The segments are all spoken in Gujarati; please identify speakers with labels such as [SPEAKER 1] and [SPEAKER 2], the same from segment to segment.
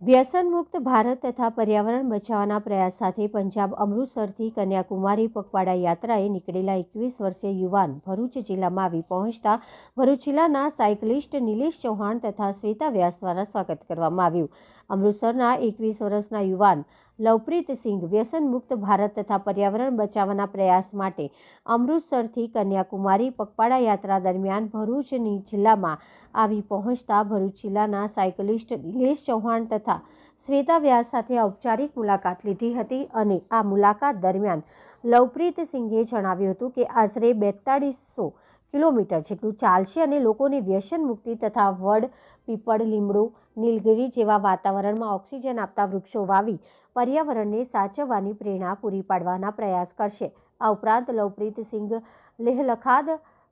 [SPEAKER 1] વ્યસન મુક્ત ભારત તથા પર્યાવરણ બચાવવાના પ્રયાસ સાથે પંજાબ અમૃતસરથી કન્યાકુમારી પગપાળા યાત્રાએ નીકળેલા એકવીસ વર્ષીય યુવાન ભરૂચ જિલ્લામાં આવી પહોંચતા ભરૂચ જિલ્લાના સાયકલિસ્ટ નિલેશ ચૌહાણ તથા શ્વેતા વ્યાસ દ્વારા સ્વાગત કરવામાં આવ્યું. અમૃતસરના એકવીસ વર્ષના યુવાન લવપ્રીત સિંઘ વ્યસન મુક્ત ભારત તથા પર્યાવરણ બચાવવાના પ્રયાસ માટે અમૃતસરથી કન્યાકુમારી પગપાળા યાત્રા દરમિયાન ભરૂચની જિલ્લામાં આવી પહોંચતા ભરૂચ જિલ્લાના સાયકલિસ્ટ નિલેશ ચૌહાણ તથા શ્વેતા વ્યાસ સાથે ઔપચારિક મુલાકાત લીધી હતી અને આ મુલાકાત દરમિયાન લવપ્રીત સિંઘે જણાવ્યું હતું કે આશરે બેતાળીસો કિલોમીટર જેટલું ચાલશે અને લોકોને વ્યસન મુક્તિ તથા વડ, પીપળ, લીમડો, નીલગિરી જેવા વાતાવરણમાં ઓક્સિજન આપતા વૃક્ષો વાવી પર્યાવરણને સાચવવાની પ્રેરણા પૂરી પાડવાના પ્રયાસ કરશે. આ ઉપરાંત લવપ્રીત સિંઘ, લેહલખાદ,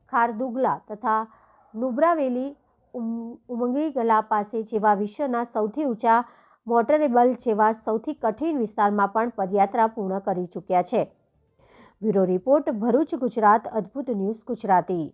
[SPEAKER 1] ખારદુગલા તથા નુબ્રાવેલી ઉમ- ઉમંગી ગલા પાસે જેવા વિશ્વના સૌથી ઊંચા મોટરેબલ જેવા સૌથી કઠિન વિસ્તારમાં પણ પદયાત્રા પૂર્ણ કરી ચૂક્યા છે. બ્યુરો રિપોર્ટ, ભરૂચ, ગુજરાત, અદ્ભુત ન્યૂઝ, ગુજરાતી.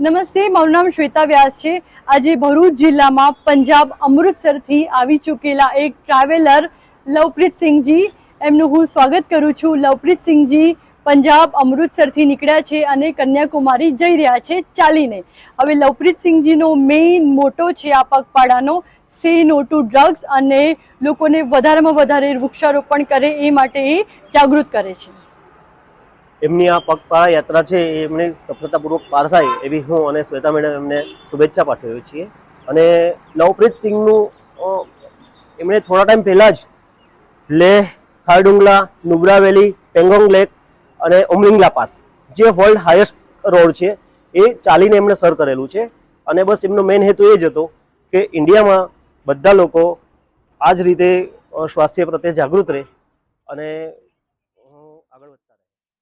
[SPEAKER 2] નમસ્તે, મારું નામ શ્વેતા વ્યાસ છે. આજે ભરૂચ જિલ્લામાં પંજાબ અમૃતસરથી આવી ચૂકેલા એક ટ્રાવેલર લવપ્રીત સિંહજી એમનું હું સ્વાગત કરું છું. લવપ્રીત સિંહજી પંજાબ અમૃતસરથી નીકળ્યા છે અને કન્યાકુમારી જઈ રહ્યા છે ચાલીને. હવે લવપ્રીત સિંહજીનો મેઇન મોટો છે આ પગપાળાનો સે નો ટુ ડ્રગ્સ અને લોકોને વધારેમાં વધારે વૃક્ષારોપણ કરે એ માટે એ જાગૃત કરે છે.
[SPEAKER 3] એમની આ પગપાળા યાત્રા છે એ એમને સફળતાપૂર્વક પાર થાય એવી હું અને શ્વેતા મેડમ એમને શુભેચ્છા પાઠવીએ છીએ. અને લવપ્રીત સિંહનું એમણે થોડા ટાઈમ પહેલાં જ લેહ, ખારડુંગલા, નુબ્રા વેલી, પેંગોંગ લેક અને ઉમલિંગલા પાસ. જે વર્લ્ડ હાઈએસ્ટ રોડ છે, એ ચાલીને એમણે સર કરેલું છે. અને બસ એમનો મેઇન હેતુ એ જ હતો કે ઇન્ડિયામાં બધા લોકો આ જ રીતે સ્વાસ્થ્ય પ્રત્યે જાગૃત રહે અને